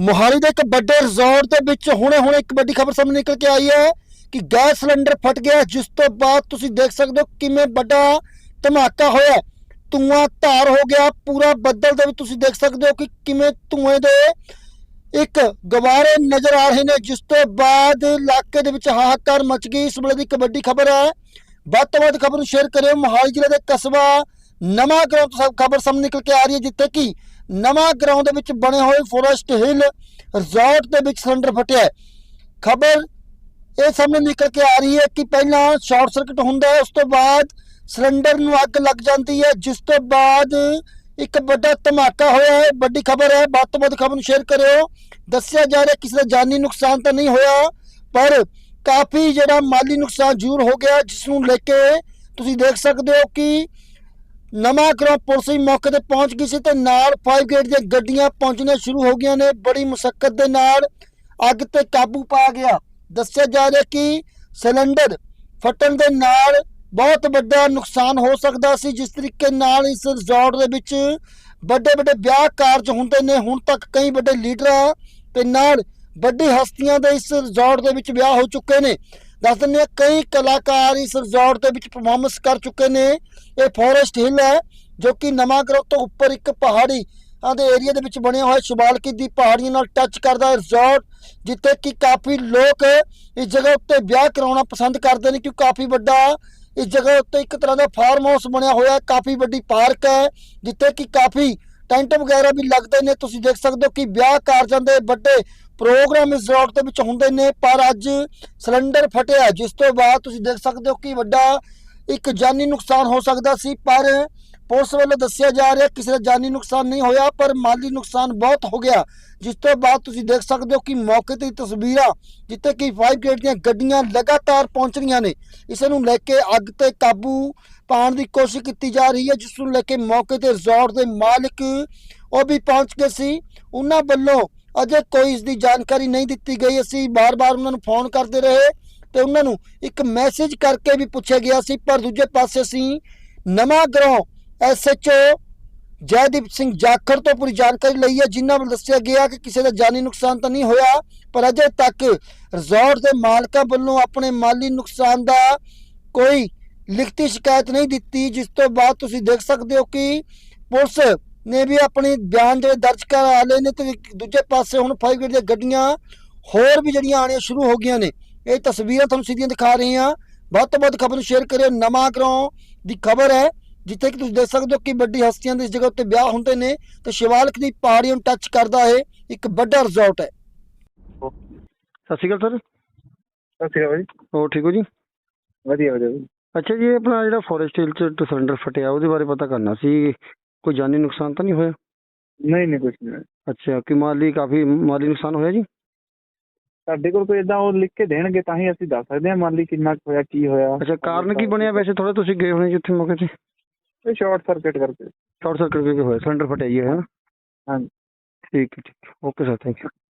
ਮੋਹਾਲੀ ਦੇ ਇੱਕ ਵੱਡੇ ਰਿਜ਼ੋਰਟ ਦੇ ਵਿੱਚ ਹੁਣੇ-ਹੁਣੇ ਇੱਕ ਵੱਡੀ ਖਬਰ ਸਾਹਮਣੇ ਨਿਕਲ ਕੇ ਆਈ ਹੈ ਕਿ ਗੈਸ ਸਿਲੰਡਰ ਫਟ ਗਿਆ ਜਿਸ ਤੋਂ ਬਾਅਦ ਤੁਸੀਂ ਦੇਖ ਸਕਦੇ ਹੋ ਕਿਵੇਂ ਵੱਡਾ ਧਮਾਕਾ ਹੋਇਆ ਹੈ। ਧੂਆਂ ਧਾਰ ਹੋ ਗਿਆ, ਪੂਰਾ ਬੱਦਲ ਦੇ ਵਿੱਚ ਤੁਸੀਂ ਦੇਖ ਸਕਦੇ ਹੋ ਕਿ ਕਿਵੇਂ ਧੂਏ ਦੇ ਇੱਕ ਗਵਾਰੇ ਨਜ਼ਰ ਆ ਰਹੇ ਨੇ, ਜਿਸ ਤੋਂ ਬਾਅਦ ਇਲਾਕੇ ਦੇ ਵਿੱਚ ਹਾਹਾਕਾਰ ਮਚ ਗਈ। ਇਸ ਵੇਲੇ ਦੀ ਇੱਕ ਵੱਡੀ ਖਬਰ ਹੈ। ਵੱਧ ਤੋਂ ਵੱਧ ਖਬਰ ਨੂੰ ਸ਼ੇਅਰ ਕਰਿਓ। ਮੋਹਾਲੀ ਜ਼ਿਲ੍ਹੇ ਦੇ ਕਸਬਾ ਨਵਾਂ ਗਰਾਉਂ ਤੋਂ ਖਬਰ ਸਾਹਮਣੇ ਨਿਕਲ ਕੇ ਆ ਰਹੀ ਹੈ, ਜਿੱਥੇ ਕਿ ਨਵਾਂ ਗਰਾਉਂ ਦੇ ਵਿੱਚ ਬਣੇ ਹੋਏ ਫੋਰੈਸਟ ਹਿੱਲ ਰਿਜ਼ੋਰਟ ਦੇ ਵਿੱਚ ਸਿਲੰਡਰ ਫਟਿਆ ਖਬਰ ਇਹ ਸਾਹਮਣੇ ਨਿਕਲ ਕੇ ਆ ਰਹੀ ਹੈ ਕਿ ਪਹਿਲਾਂ ਸ਼ਾਰਟ ਸਰਕਟ ਹੁੰਦਾ ਹੈ, ਉਸ ਤੋਂ ਬਾਅਦ ਸਿਲੰਡਰ ਨੂੰ ਅੱਗ ਲੱਗ ਜਾਂਦੀ ਹੈ, ਜਿਸ ਤੋਂ ਬਾਅਦ ਇੱਕ ਵੱਡਾ ਧਮਾਕਾ ਹੋਇਆ ਹੈ। ਵੱਡੀ ਖਬਰ ਹੈ, ਵੱਧ ਤੋਂ ਵੱਧ ਖਬਰ ਨੂੰ ਸ਼ੇਅਰ ਕਰਿਓ। ਦੱਸਿਆ ਜਾ ਰਿਹਾ ਕਿਸੇ ਦਾ ਜਾਨੀ ਨੁਕਸਾਨ ਤਾਂ ਨਹੀਂ ਹੋਇਆ, ਪਰ ਕਾਫੀ ਜਿਹੜਾ ਮਾਲੀ ਨੁਕਸਾਨ ਜ਼ਰੂਰ ਹੋ ਗਿਆ, ਜਿਸ ਨੂੰ ਲੈ ਕੇ ਤੁਸੀਂ ਦੇਖ ਸਕਦੇ ਹੋ ਕਿ ਨਵਾਂ ਗਰਾਉਂ ਪੁਲਿਸ ਵੀ ਮੌਕੇ ਤੇ ਪਹੁੰਚ ਗਈ ਸੀ ਤੇ ਨਾਲ ਫਾਇਰ ਬ੍ਰਿਗੇਡ ਦੀਆਂ ਗੱਡੀਆਂ ਪਹੁੰਚਣੀਆਂ ਸ਼ੁਰੂ ਹੋ ਗਈਆਂ ਨੇ। ਬੜੀ ਮੁਸ਼ਕਲ ਦੇ ਨਾਲ ਅੱਗ ਤੇ ਕਾਬੂ ਪਾ ਗਿਆ। ਦੱਸਿਆ ਜਾ ਰਿਹਾ ਕਿ ਸਿਲੰਡਰ ਫਟਣ ਦੇ ਨਾਲ ਬਹੁਤ ਵੱਡਾ ਨੁਕਸਾਨ ਹੋ ਸਕਦਾ ਸੀ, ਜਿਸ ਤਰੀਕੇ ਨਾਲ ਇਸ ਰਿਜ਼ੋਰਟ ਦੇ ਵਿੱਚ ਵੱਡੇ ਵੱਡੇ ਵਿਆਹ ਕਾਰਜ ਹੁੰਦੇ ਨੇ। ਹੁਣ ਤੱਕ ਕਈ ਵੱਡੇ ਲੀਡਰਾਂ ਤੇ ਨਾਲ ਵੱਡੀ ਹਸਤੀਆਂ ਦੇ ਇਸ ਰਿਜ਼ੋਰਟ ਦੇ ਵਿੱਚ ਵਿਆਹ ਹੋ ਚੁੱਕੇ ਨੇ। ਦੱਸ ਦਿੰਦੇ ਹਾਂ, ਕਈ ਕਲਾਕਾਰ ਇਸ ਰਿਜ਼ੋਰਟ ਦੇ ਵਿੱਚ ਪਰਫਾਰਮੈਂਸ ਕਰ ਚੁੱਕੇ ਨੇ। ਇਹ ਫੋਰੈਸਟ ਹਿੱਲ ਹੈ, ਜੋ ਕਿ ਨਵਾਂ ਗਰੋਹ ਤੋਂ ਉੱਪਰ ਇੱਕ ਪਹਾੜੀ ਦੇ ਏਰੀਆ ਦੇ ਵਿੱਚ ਬਣਿਆ ਹੋਇਆ ਸ਼ਿਵਾਲਕੀ ਦੀ ਪਹਾੜੀਆਂ ਨਾਲ ਟੱਚ ਕਰਦਾ ਰਿਜ਼ੋਰਟ, ਜਿੱਥੇ ਕਿ ਕਾਫੀ ਲੋਕ ਇਸ ਜਗ੍ਹਾ ਉੱਤੇ ਵਿਆਹ ਕਰਾਉਣਾ ਪਸੰਦ ਕਰਦੇ ਨੇ, ਕਿਉਂਕਿ ਕਾਫੀ ਵੱਡਾ ਇਸ ਜਗ੍ਹਾ ਉੱਤੇ ਇੱਕ ਤਰ੍ਹਾਂ ਦਾ ਫਾਰਮ ਹਾਊਸ ਬਣਿਆ ਹੋਇਆ ਹੈ ਕਾਫੀ ਵੱਡੀ ਪਾਰਕ ਹੈ, ਜਿੱਥੇ ਕਿ ਕਾਫੀ ਟੈਂਟ ਵਗੈਰਾ ਵੀ ਲੱਗਦੇ ਨੇ, ਤੁਸੀਂ ਦੇਖ ਸਕਦੇ ਹੋ ਕਿ ਵਿਆਹ ਕਾਰਜਾਂ ਦੇ ਵੱਡੇ ਪ੍ਰੋਗਰਾਮ ਇਸ ਰਿਜ਼ੋਰਟ ਦੇ ਵਿੱਚ ਹੁੰਦੇ ਨੇ, ਪਰ ਅੱਜ ਸਿਲੰਡਰ ਫਟਿਆ, ਜਿਸ ਤੋਂ ਬਾਅਦ ਤੁਸੀਂ ਦੇਖ ਸਕਦੇ ਹੋ ਕਿ ਵੱਡਾ ਇੱਕ ਜਾਨੀ ਨੁਕਸਾਨ ਹੋ ਸਕਦਾ ਸੀ, ਪਰ ਪੁਲਿਸ ਵੱਲੋਂ ਦੱਸਿਆ ਜਾ ਰਿਹਾ ਕਿਸੇ ਦਾ ਜਾਨੀ ਨੁਕਸਾਨ ਨਹੀਂ ਹੋਇਆ, ਪਰ ਮਾਲੀ ਨੁਕਸਾਨ ਬਹੁਤ ਹੋ ਗਿਆ। ਜਿਸ ਤੋਂ ਬਾਅਦ ਤੁਸੀਂ ਦੇਖ ਸਕਦੇ ਹੋ ਕਿ ਮੌਕੇ ਤੇ ਤਸਵੀਰਾਂ ਜਿੱਥੇ ਕਿ ਫਾਈਵ ਗੇਟ ਦੀਆਂ ਗੱਡੀਆਂ ਲਗਾਤਾਰ ਪਹੁੰਚ ਰਹੀਆਂ ਨੇ। ਇਸ ਨੂੰ ਲੈ ਕੇ ਅੱਗ ਤੇ ਕਾਬੂ ਪਾਉਣ ਦੀ ਕੋਸ਼ਿਸ਼ ਕੀਤੀ ਜਾ ਰਹੀ ਹੈ, ਜਿਸ ਨੂੰ ਲੈ ਕੇ ਮੌਕੇ ਤੇ ਰਿਜ਼ੋਰਟ ਦੇ ਮਾਲਕ ਉਹ ਵੀ ਪਹੁੰਚ ਗਏ ਸੀ। ਉਹਨਾਂ ਵੱਲੋਂ ਅਜੇ ਕੋਈ ਇਸ ਦੀ ਜਾਣਕਾਰੀ ਨਹੀਂ ਦਿੱਤੀ ਗਈ। ਅਸੀਂ ਬਾਰ-ਬਾਰ ਉਹਨਾਂ ਨੂੰ ਫੋਨ ਕਰਦੇ ਰਹੇ ਤੇ ਉਹਨਾਂ ਨੂੰ ਇੱਕ ਮੈਸੇਜ ਕਰਕੇ ਵੀ ਪੁੱਛਿਆ ਗਿਆ ਸੀ, ਪਰ ਦੂਜੇ ਪਾਸੇ ਅਸੀਂ ਨਵਾਂ ਗਰਾਉਂ ਐਸਐਚਓ ਜੈਦੀਪ ਸਿੰਘ ਜਾਖੜ ਤੋਂ ਪੂਰੀ ਜਾਣਕਾਰੀ ਲਈ ਹੈ, ਜਿਨ੍ਹਾਂ ਵੱਲੋਂ ਦੱਸਿਆ ਗਿਆ ਕਿ ਕਿਸੇ ਦਾ ਜਾਨੀ ਨੁਕਸਾਨ ਤਾਂ ਨਹੀਂ ਹੋਇਆ, ਪਰ ਅਜੇ ਤੱਕ ਰਿਜ਼ੋਰਟ ਦੇ ਮਾਲਕਾਂ ਵੱਲੋਂ ਆਪਣੇ ਮਾਲੀ ਨੁਕਸਾਨ ਦਾ ਕੋਈ ਲਿਖਤੀ ਸ਼ਿਕਾਇਤ ਨਹੀਂ ਦਿੱਤੀ, ਜਿਸ ਤੋਂ ਬਾਅਦ ਤੁਸੀਂ ਦੇਖ ਸਕਦੇ ਹੋ ਕਿ ਪੁਲਿਸ ਨੇ ਵੀ ਆਪਣੀ ਬਿਆਨ ਜਿਹੜੇ ਦਰਜ ਕਰਾ ਲਏ ਨੇ ਤੇ ਦੂਜੇ ਪਾਸੇ ਹੁਣ ਫਾਈਵ ਗੇਟ ਦੀਆਂ ਗੱਡੀਆਂ ਹੋਰ ਵੀ ਜਿਹੜੀਆਂ ਆਣੀਆਂ ਸ਼ੁਰੂ ਹੋ ਗਈਆਂ ਨੇ। ਇਹ ਤਸਵੀਰਾਂ ਤੁਹਾਨੂੰ ਸਿੱਧੀਆਂ ਦਿਖਾ ਰਹੇ ਹਾਂ। ਵੱਧ ਤੋਂ ਵੱਧ ਖਬਰ ਨੂੰ ਸ਼ੇਅਰ ਕਰਿਓ। ਨਵਾਂ ਗਰਾਉਂ ਦੀ ਖਬਰ ਹੈ ਜਿੱਥੇ ਕਿ ਤੁਸੀਂ ਦੇਖ ਸਕਦੇ ਹੋ ਕਿ ਵੱਡੀ ਹਸਤੀਆਂ ਦੇ ਇਸ ਜਗ੍ਹਾ ਉੱਤੇ ਵਿਆਹ ਹੁੰਦੇ ਨੇ ਤੇ ਸ਼ਿਵਾਲਕ ਦੀ ਪਹਾੜੀਆਂ ਨੂੰ ਟੱਚ ਕਰਦਾ ਹੈ ਇੱਕ ਵੱਡਾ ਰਿਜ਼ੋਰਟ ਹੈ। ਸਤਿ ਸ਼੍ਰੀ ਅਕਾਲ ਸਰ। ਸਤਿ ਸ਼੍ਰੀ ਅਕਾਲ ਜੀ। ਹੋਰ ਠੀਕ ਹੋ ਜੀ? ਵਧੀਆ ਵਧੀਆ। ਜੀ ਅੱਛਾ ਜੀ ਆਪਣਾ ਜਿਹੜਾ ਫੋਰੈਸਟ ਹਿੱਲ ਚ ਸਿਲੰਡਰ ਫਟਿਆ ਉਹਦੇ ਬਾਰੇ ਪਤਾ ਕਰਨਾ ਸੀ। ਕੋਈ ਜਾਨੀ ਨੁਕਸਾਨ ਤਾਂ ਨਹੀਂ ਹੋਇਆ? ਨਹੀਂ ਨਹੀਂ ਕੁਝ ਨਹੀਂ ਅੱਛਾ ਕਿ ਮਾਲੀ ਕਾਫੀ ਮਾਲੀ ਨੁਕਸਾਨ ਹੋਇਆ ਜੀ? ਸਾਡੇ ਕੋਲ ਕੋਈ ਇਦਾਂ ਉਹ ਲਿਖ ਕੇ ਦੇਣਗੇ ਤਾਂ ਹੀ ਅਸੀਂ ਦੱਸ ਸਕਦੇ ਹਾਂ ਮਾਲੀ ਕਿੰਨਾ ਕੁ ਹੋਇਆ ਕੀ ਹੋਇਆ। ਅੱਛਾ ਕਾਰਨ ਕੀ ਬਣਿਆ? ਵੈਸੇ ਥੋੜਾ ਤੁਸੀਂ ਗਏ ਹੋਣੇ ਜਿੱਥੇ ਮੌਕੇ ਤੇ। ਇਹ ਸ਼ਾਰਟ ਸਰਕਟ ਕਰਕੇ। ਸ਼ਾਰਟ ਸਰਕਟ ਕਰਕੇ ਹੋਇਆ ਸਿਲੰਡਰ ਫਟਿਆ ਜੀ ਹੈ ਹਾਂਜੀ। ਠੀਕ ਹੈ ਠੀਕ ਓਕੇ ਸਰ ਥੈਂਕ ਯੂ